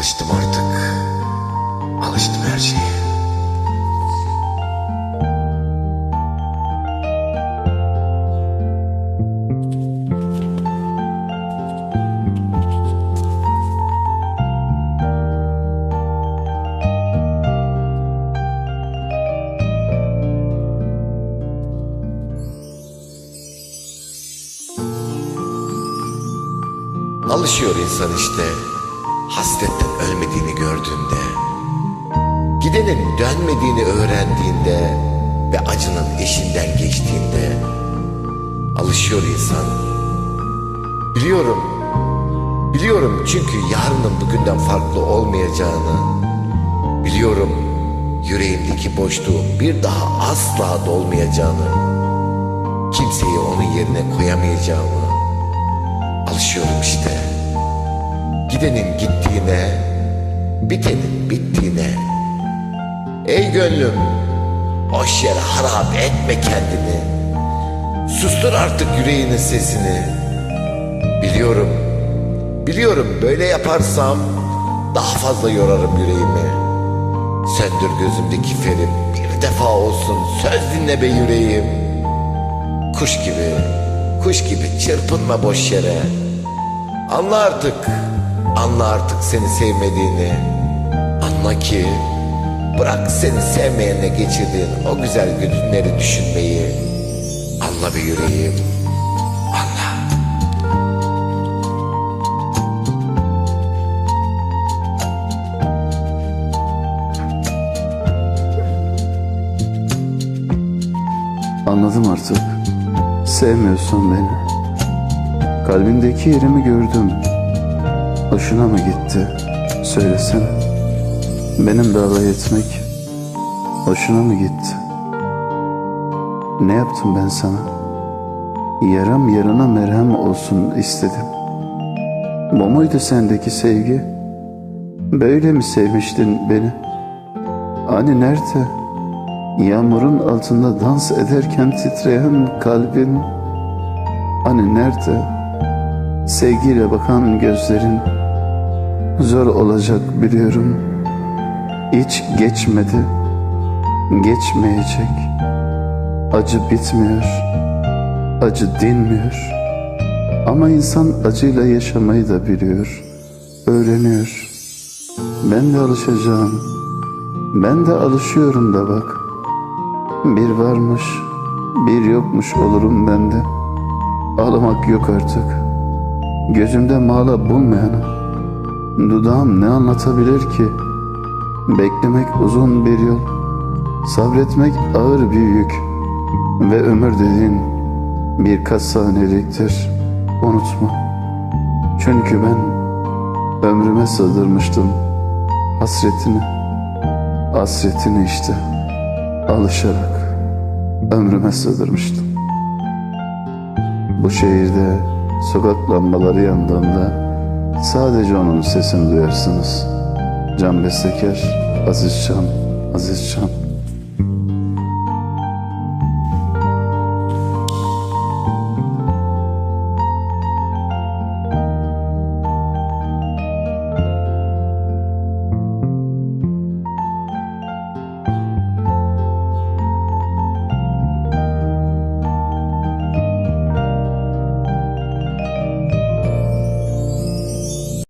Alıştım artık. Alıştım her şeye. Alışıyor insan işte hasretten ölmediğini gördüğünde. Gidenin dönmediğini öğrendiğinde ve acının eşinden geçtiğinde alışıyor insan. Biliyorum, biliyorum çünkü yarının bugünden farklı olmayacağını. Biliyorum yüreğimdeki boşluğun bir daha asla dolmayacağını. Kimseyi onun yerine koyamayacağımı. Alışıyorum işte. Gidenin gittiğine, bitenin bittiğine. Ey gönlüm, boş yere harap etme kendini. Sustur artık yüreğinin sesini. Biliyorum, biliyorum böyle yaparsam daha fazla yorarım yüreğimi. Söndür gözümdeki feri bir defa olsun söz dinle be yüreğim. Kuş gibi, kuş gibi çırpınma boş yere. Anla artık, anla artık seni sevmediğini. Anla ki bırak seni sevmeyene geçirdiğin o güzel günleri düşünmeyi. Anla bir yüreğim, anla. Anladım artık. Sevmiyorsun beni. Kalbindeki yerimi gördüm. Hoşuna mı gitti? Söylesene. Benim alay etmek hoşuna mı gitti? Ne yaptım ben sana? Yaram yarına merhem olsun istedim. Bu muydu sendeki sevgi? Böyle mi sevmiştin beni? Hani nerede? Yağmurun altında dans ederken titreyen kalbin Hani nerede? Sevgiyle bakan gözlerin Zor olacak biliyorum Hiç geçmedi Geçmeyecek Acı bitmiyor Acı dinmiyor Ama insan acıyla yaşamayı da biliyor Öğreniyor Ben de alışacağım ben de alışıyorum da bak. Bir varmış, bir yokmuş olurum ben de. Ağlamak yok artık. Gözümde mağla bulmayanı. Dudağım ne anlatabilir ki? Beklemek uzun bir yol. Sabretmek ağır bir yük. Ve ömür dediğin birkaç saniyeliktir. Unutma. Çünkü ben ömrüme sığdırmıştım hasretini. Hasretini işte alışarak ömrüme sığdırmıştım. Bu şehirde sokak lambaları yandığında sadece onun sesini duyarsınız. Can Bestekar, Aziz Can, Aziz Can.